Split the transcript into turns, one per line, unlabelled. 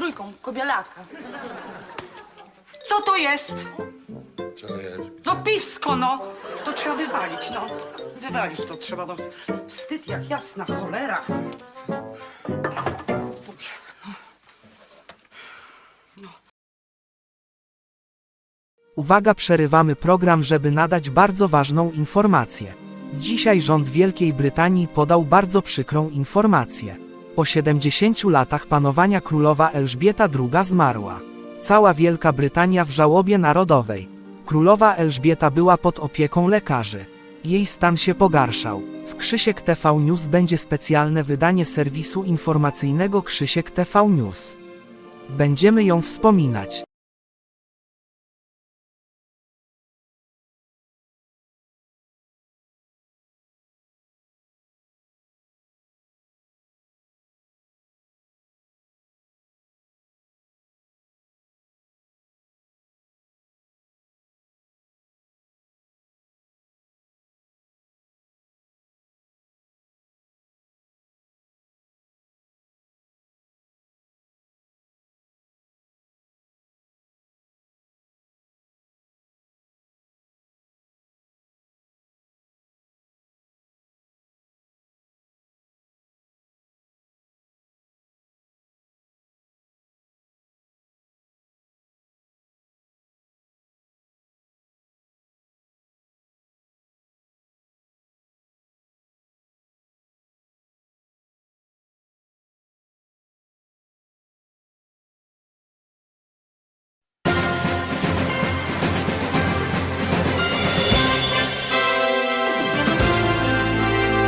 trójką, kobielaka.
Co to jest?
Co jest?
No piwsko, no. To trzeba wywalić, no. Wywalić to trzeba, no. Wstyd jak jasna cholera. Dobrze, no.
Uwaga, przerywamy program, żeby nadać bardzo ważną informację. Dzisiaj rząd Wielkiej Brytanii podał bardzo przykrą informację. Po 70 latach panowania królowa Elżbieta II zmarła. Cała Wielka Brytania w żałobie narodowej. Królowa Elżbieta była pod opieką lekarzy. Jej stan się pogarszał. W Krzysiek TV News będzie specjalne wydanie serwisu informacyjnego Krzysiek TV News. Będziemy ją wspominać.